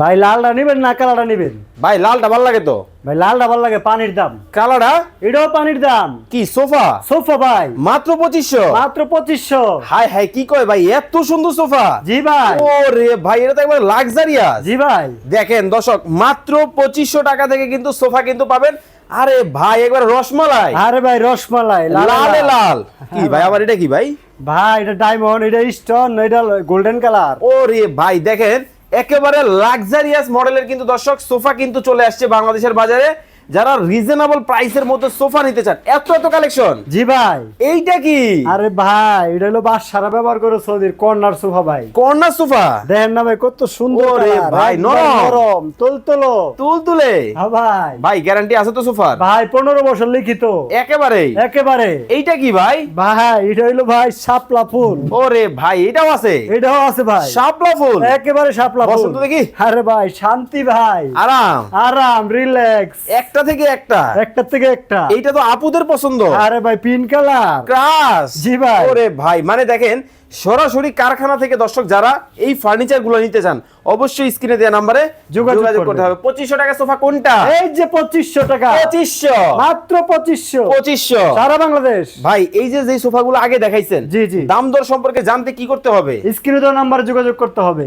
ভাই লালটা নিবেন না কালারটা নিবেন? ভাই লালটা ভালো লাগে তো। ভাই লালটা ভালো লাগে পানির দাম। কালারটা? এটাও পানির দাম। কি সোফা? সোফা ভাই। মাত্র পঁচিশশো? মাত্র পঁচিশশো। হাই হাই কি কয় ভাই এত সুন্দর সোফা। জি ভাই। ও রে ভাই এটা তো একবার লাক্সারিয়াস জি ভাই। দেখেন দর্শক মাত্র পঁচিশশো টাকা থেকে কিন্তু সোফা কিন্তু পাবেন। আরে ভাই একবার রসমালাই। আরে ভাই রসমালাই লালে লাল। কি ভাই আবার এটা কি ভাই? ভাই এটা ডায়মন্ড এটা স্টোন এটা গোল্ডেন কালার ও রে ভাই দেখেন একেবারে লাক্সারিয়াস মডেলের কিন্তু দর্শক সোফা কিন্তু চলে আসছে বাংলাদেশের বাজারে। যারা রিজনেবল প্রাইসের মধ্যে সোফা নিতে চান এত এত কালেকশন জি ভাই। এইটা কি? আরে ভাই এটা হলো বাস সারা ব্যবহার করে সৌদির কর্নার সোফা ভাই। কর্নার সোফা দেখেন না ভাই কত সুন্দর ওরে ভাই, নরম। তুলতুলো। তুল তুলে হ্যাঁ ভাই। ভাই গ্যারান্টি আছে তো সোফার ভাই পনেরো বছর লিখিত। একেবারে একেবারে। এইটা কি ভাই? ভাই এটা হইল ভাই শাপলা ফুল। ওরে ভাই এটাও আছে? এটাও আছে ভাই। শাপলা ফুল? একেবারে শাপলা ফুল। তো দেখি। আরে ভাই শান্তি ভাই। আরাম। আরাম রিল্যাক্স। একটা থেকে একটা? একটা থেকে একটা। এইটা তো আপুদের পছন্দ। আরে ভাই পিন কালার। ক্রাশ। জি ভাই। ওরে ভাই মানে দেখেন সরাসরি কারখানা থেকে দর্শক যারা এই ফার্নিচারগুলো নিতে চান অবশ্যই স্ক্রিনে দেওয়া নাম্বারে যোগাযোগ যোগাযোগ করতে হবে। পঁচিশশো টাকা সোফা কোনটা? এই যে পঁচিশশো টাকা। পঁচিশশো। মাত্র পঁচিশশো। পঁচিশশো। সারা বাংলাদেশ। ভাই এই যে যে সোফা গুলো আগে দেখাইছেন জি, জি। দাম দর সম্পর্কে জানতে কি করতে হবে? স্ক্রিনে দেওয়া নাম্বারে যোগাযোগ করতে হবে।